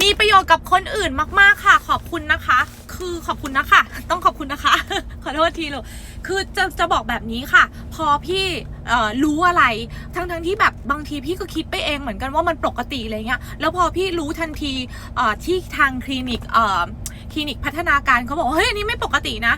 มีประโยชน์กับคนอื่นมากๆค่ะ ขอบคุณนะคะ คือขอบคุณนะคะ ต้องขอบคุณนะคะ ขอโทษทีเลยคือจะจะบอกแบบนี้ค่ะ พอพี่รู้อะไร ทั้งทั้งที่แบบบางทีพี่ก็คิดไปเองเหมือนกันว่ามันปกติอะไรเงี้ย แล้วพอพี่รู้ทันทีที่ทางคลินิกคลินิกพัฒนาการเขาบอกเฮ้ยอันนี้ไม่ปกตินะ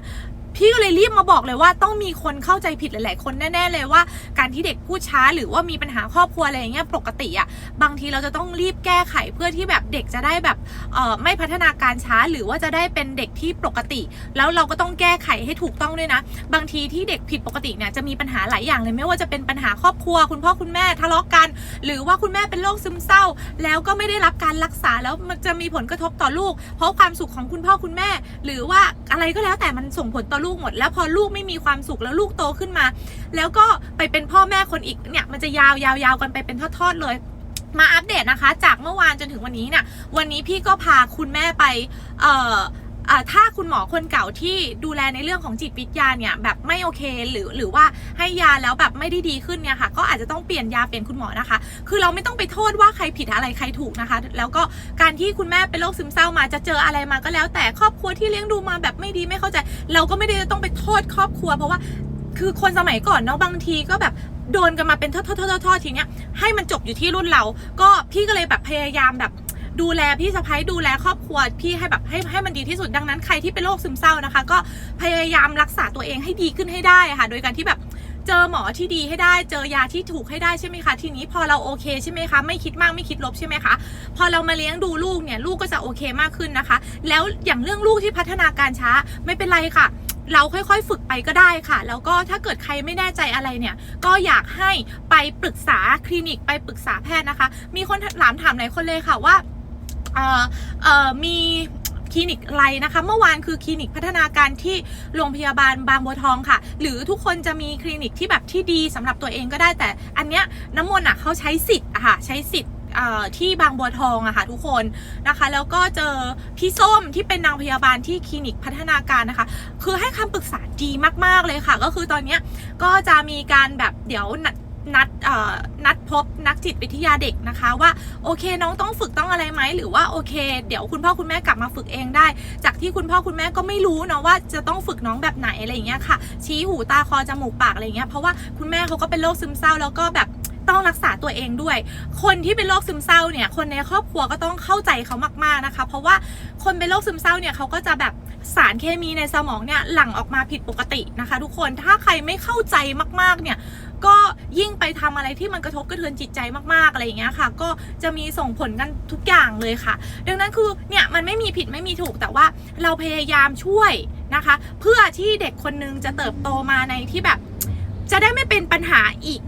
พี่ก็เลยรีบมาบอกเลยว่าต้องมีคนเข้าใจผิดหลาย ๆ คนแน่ ๆ เลยว่า การที่เด็กพูดช้าหรือว่ามีปัญหาครอบครัวอะไรอย่างเงี้ยปกติอะบางทีเราจะต้องรีบแก้ไขเพื่อที่แบบเด็กจะได้แบบเออไม่พัฒนาการช้าหรือว่าจะได้เป็นเด็กที่ปกติ แล้วเราก็ต้องแก้ไขให้ถูกต้องด้วยนะ บางทีที่เด็กผิดปกติเนี่ยจะมีปัญหาหลายอย่างเลยไม่ว่าจะเป็นปัญหาครอบครัว คุณพ่อคุณแม่ทะเลาะกัน หรือว่าคุณแม่เป็นโรคซึมเศร้า แล้วก็ไม่ได้รับการรักษาแล้วมันจะมีผลกระทบต่อลูก เพราะความสุขของคุณพ่อคุณแม่ หรือว่าอะไรก็แล้วแต่มันส่งผลต่อลูกหมด แล้วพอลูกไม่มีความสุขแล้วลูกโตขึ้นมา แล้วก็ไปเป็นพ่อแม่คนอีกเนี่ยมันจะยาวยาวยาวกันไปเป็นทอดๆเลยมาอัปเดตนะคะ จากเมื่อวานจนถึงวันนี้เนี่ยวันนี้พี่ก็พาคุณแม่ไปเอ่อ ถ้าคุณหมอคนเก่าที่ดูแลในเรื่องของจิตวิทยาเนี่ยแบบไม่โอเคหรือหรือว่าให้ยาแล้วแบบไม่ได้ดีขึ้นเนี่ยค่ะก็อาจจะต้องเปลี่ยนยาเปลี่ยนคุณหมอนะคะ คือเราไม่ต้องไปโทษว่าใครผิดอะไรใครถูกนะคะ แล้วก็การที่คุณแม่เป็นโรคซึมเศร้ามาจะเจออะไรมาก็แล้ว แต่ครอบครัวที่เลี้ยงดูมาแบบไม่ดีไม่เข้าใจ เราก็ไม่ได้จะต้องไปโทษครอบครัว เพราะว่าคือคนสมัยก่อนเนาะบางทีก็แบบโดนกันมาเป็นทอดๆๆทีเนี้ยให้มันจบอยู่ที่รุ่นเรา ก็พี่ก็เลยแบบพยายามแบบ ดูแลพี่สะพ้ยดูแลครอบครัวพี่ให้แบบให้ให้มันดีที่สุดดังนั้นใครที่เป็นโรคซึมเศร้านะคะ ก็พยายามรักษาตัวเองให้ดีขึ้นให้ได้ค่ะ โดยการที่แบบเจอหมอที่ดีให้ได้ เจอยาที่ถูกให้ได้ใช่ไหมคะ ทีนี้พอเราโอเคใช่ไหมคะ ไม่คิดมากไม่คิดลบใช่ไหมคะ พอเรามาเลี้ยงดูลูกเนี่ยลูกก็จะโอเคมากขึ้นนะคะ แล้วอย่างเรื่องลูกที่พัฒนาการช้าไม่เป็นไรค่ะ เราค่อยๆ ฝึกไปก็ได้ค่ะ แล้วก็ถ้าเกิดใครไม่แน่ใจอะไรเนี่ย ก็อยากให้ไปปรึกษาคลินิกไปปรึกษาแพทย์นะคะ มีคนถามถามหลายคนเลยค่ะว่า มีคลินิกไรนะคะ เมื่อวานคือคลินิกพัฒนาการที่โรงพยาบาลบางบัวทองค่ะ หรือทุกคนจะมีคลินิกที่แบบที่ดีสำหรับตัวเองก็ได้แต่อันเนี้ยน้ำมนต์อะเขาใช้สิทธิ์ค่ะใช้สิทธิ์ที่บางบัวทองอะค่ะทุกคนนะคะ แล้วก็เจอพี่ส้มที่เป็นนางพยาบาลที่คลินิกพัฒนาการนะคะ คือให้คำปรึกษาดีมากๆเลยค่ะ ก็คือตอนเนี้ยก็จะมีการแบบเดี๋ยว นัดนัดเอ่อนัดพบนักจิตวิทยาเด็กนะคะ ว่าโอเคน้องต้องฝึกต้องอะไรไหมหรือว่าโอเค เดี๋ยวคุณพ่อคุณแม่กลับมาฝึกเองได้ จากที่คุณพ่อคุณแม่ก็ไม่รู้เนาะว่าจะต้องฝึกน้องแบบไหนอะไรอย่างเงี้ยค่ะ ชี้หูตาคอจมูกปากอะไรอย่างเงี้ยเพราะว่าคุณแม่เขาก็เป็นโรคซึมเศร้าแล้วก็แบบต้องรักษาตัวเองด้วย คนที่เป็นโรคซึมเศร้าเนี่ย คนในครอบครัวก็ต้องเข้าใจเขามากๆนะคะ เพราะว่าคนเป็นโรคซึมเศร้าเนี่ยเขาก็จะแบบสารเคมีในสมองเนี่ยหลั่งออกมาผิดปกตินะคะ ทุกคน ถ้าใครไม่เข้าใจมากๆเนี่ย ก็ยิ่ง ไปทำอะไรที่มันกระทบกระเทือนจิตใจมากๆอะไรอย่างเงี้ยค่ะ ก็จะมีส่งผลกันทุกอย่างเลยค่ะ ดังนั้นคือเนี่ยมันไม่มีผิดไม่มีถูกแต่ว่าเราพยายามช่วยนะคะ เพื่อที่เด็กคนนึงจะเติบโตมาในที่แบบ จะได้ไม่เป็นปัญหาอีก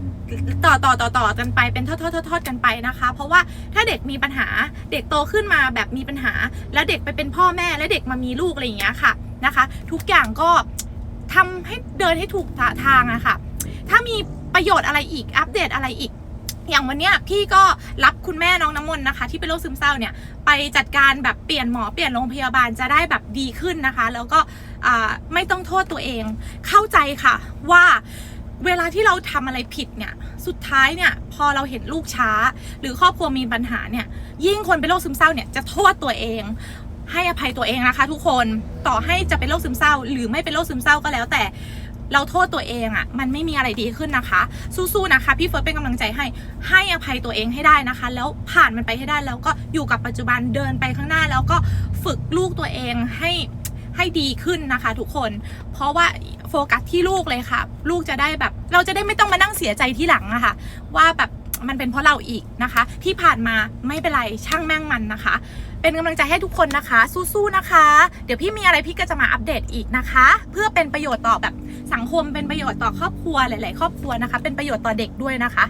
ต่อต่อต่อต่อกันไปเป็นทอดทอดทอดทอดกันไปนะคะ เพราะว่าถ้าเด็กมีปัญหาเด็กโตขึ้นมาแบบมีปัญหา แล้วเด็กไปเป็นพ่อแม่แล้วเด็กมามีลูกอะไรอย่างเงี้ยค่ะนะคะ ทุกอย่างก็ทำให้เดินให้ถูกทางอะค่ะ ถ้ามี ประโยชน์อะไรอีกอัปเดตอะไรอีก อย่างวันเนี้ยพี่ก็รับคุณแม่น้องน้ำมนต์นะคะ ที่เป็นโรคซึมเศร้าเนี่ยไปจัดการแบบเปลี่ยนหมอเปลี่ยนโรงพยาบาลจะได้แบบดีขึ้นนะคะ แล้วก็ไม่ต้องโทษตัวเอง เข้าใจค่ะว่าเวลาที่เราทำอะไรผิดเนี่ย สุดท้ายเนี่ย พอเราเห็นลูกช้า หรือครอบครัวมีปัญหาเนี่ย ยิ่งคนเป็นโรคซึมเศร้าเนี่ยจะโทษตัวเอง ให้อภัยตัวเองนะคะ ทุกคนต่อให้จะเป็นโรคซึมเศร้า หรือไม่เป็นโรคซึมเศร้าก็แล้วแต่ เราโทษตัวเองอะ่ะ มันไม่มีอะไรดีขึ้นนะคะ สู้ๆนะคะ พี่เฟิร์สเป็นกำลังใจให้ให้อภัยตัวเองให้ได้นะคะ แล้วผ่านมันไปให้ได้แล้วก็อยู่กับปัจจุบันเดินไปข้างหน้า แล้วก็ฝึกลูกตัวเองให้ให้ดีขึ้นนะคะ ทุกคน เพราะว่าโฟกัสที่ลูกเลยค่ะ ลูกจะได้แบบ เราจะได้ไม่ต้องมานั่งเสียใจที่หลังอะค่ะว่าแบบ มันเป็นเพราะเราอีกนะคะ ที่ผ่านมาไม่เป็นไรช่างแม่งมันนะคะ เป็นกำลังใจให้ทุกคนนะคะ สู้ๆนะคะ เดี๋ยวพี่มีอะไรพี่ก็จะมาอัปเดตอีกนะคะ เพื่อเป็นประโยชน์ต่อแบบสังคมเป็นประโยชน์ต่อครอบครัวหลาย ๆ ครอบครัวนะคะ เป็นประโยชน์ต่อเด็กด้วยนะคะ